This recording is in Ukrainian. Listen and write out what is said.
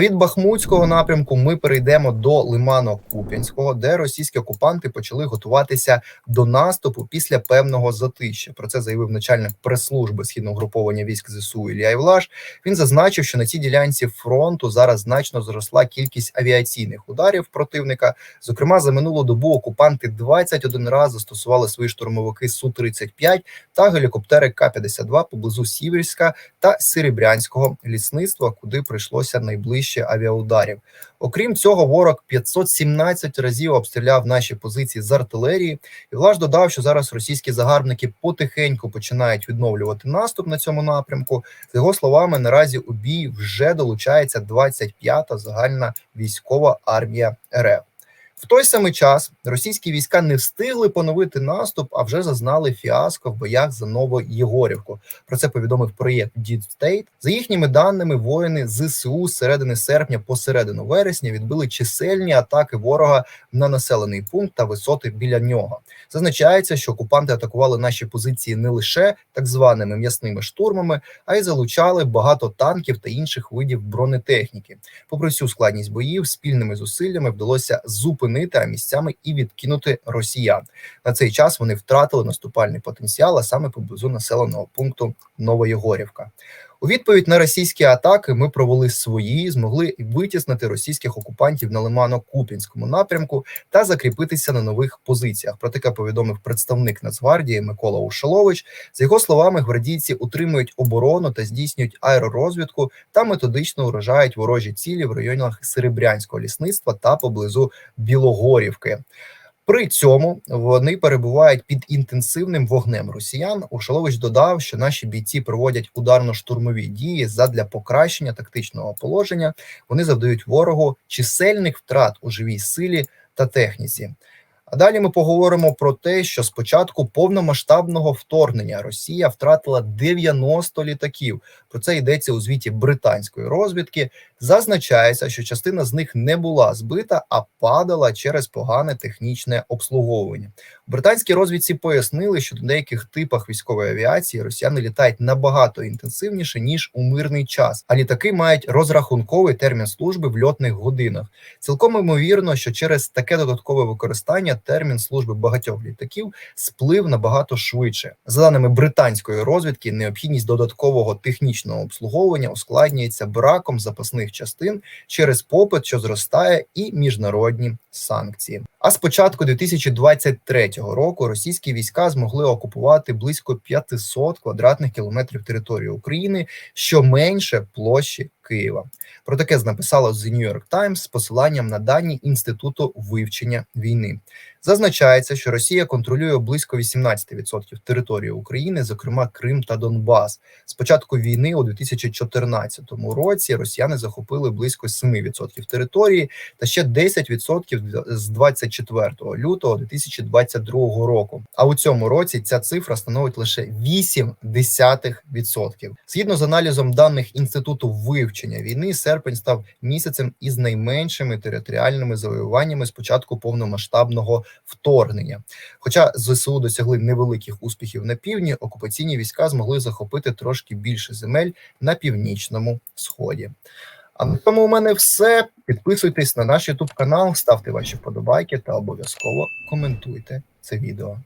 Від Бахмутського напрямку ми перейдемо до Лимано-Куп'янського, де російські окупанти почали готуватися до наступу після певного затища. Про це заявив начальник прес-служби східного груповання військ ЗСУ Ілля Євлаш. Він зазначив, що на цій ділянці фронту зараз значно зросла кількість авіаційних ударів противника. Зокрема, за минулу добу окупанти 21 раз застосували свої штурмовики су 35 та гелікоптери К-52 поблизу Сіверська та Серебрянського лісництва, куди прийшлося найближче авіаударів. Окрім цього, ворог 517 разів обстріляв наші позиції з артилерії. І Влаш додав, що зараз російські загарбники потихеньку починають відновлювати наступ на цьому напрямку. З його словами, наразі у бій вже долучається 25-та загальна військова армія РФ. В той самий час російські війська не встигли поновити наступ, а вже зазнали фіаско в боях за Новоєгорівку. Про це повідомив проєкт Deep State. За їхніми даними, воїни ЗСУ з середини серпня по середину вересня відбили чисельні атаки ворога на населений пункт та висоти біля нього. Зазначається, що окупанти атакували наші позиції не лише так званими м'ясними штурмами, а й залучали багато танків та інших видів бронетехніки. Попри всю складність боїв, спільними зусиллями вдалося зупинити, а місцями і відкинути росіян. На цей час вони втратили наступальний потенціал, а саме поблизу населеного пункту Новоєгорівка. У відповідь на російські атаки ми провели свої, змогли витіснити російських окупантів на Лимано-Купінському напрямку та закріпитися на нових позиціях. Про таке повідомив представник Нацгвардії Микола Ушалович. За його словами, гвардійці утримують оборону та здійснюють аеророзвідку та методично уражають ворожі цілі в районах Серебрянського лісництва та поблизу Білогорівки. При цьому вони перебувають під інтенсивним вогнем росіян. Ушалович додав, що наші бійці проводять ударно-штурмові дії задля покращення тактичного положення. Вони завдають ворогу чисельних втрат у живій силі та техніці. А далі ми поговоримо про те, що з початку повномасштабного вторгнення Росія втратила 90 літаків. Про це йдеться у звіті британської розвідки. Зазначається, що частина з них не була збита, а падала через погане технічне обслуговування. У британській розвідці пояснили, що до деяких типах військової авіації росіяни літають набагато інтенсивніше ніж у мирний час, а літаки мають розрахунковий термін служби в льотних годинах. Цілком ймовірно, що через таке додаткове використання термін служби багатьох літаків сплив набагато швидше. За даними британської розвідки, необхідність додаткового технічного обслуговування ускладнюється браком запасних частин через попит, що зростає, і міжнародні санкції. А з початку 2023 року російські війська змогли окупувати близько 500 квадратних кілометрів території України, що менше площі Києва. Про таке написало The New York Times з посиланням на дані інституту вивчення війни. Зазначається, що Росія контролює близько 18% території України, зокрема Крим та Донбас. З початку війни у 2014 році росіяни захопили близько 7% території та ще 10% з 24 лютого 2022 року. А у цьому році ця цифра становить лише 0,8%. Згідно з аналізом даних інституту вивчення війни, серпень став місяцем із найменшими територіальними завоюваннями з початку повномасштабного вторгнення. Хоча ЗСУ досягли невеликих успіхів на півдні, окупаційні війська змогли захопити трошки більше земель на північному сході. А на цьому у мене все. Підписуйтесь на наш YouTube канал, ставте ваші вподобайки та обов'язково коментуйте це відео.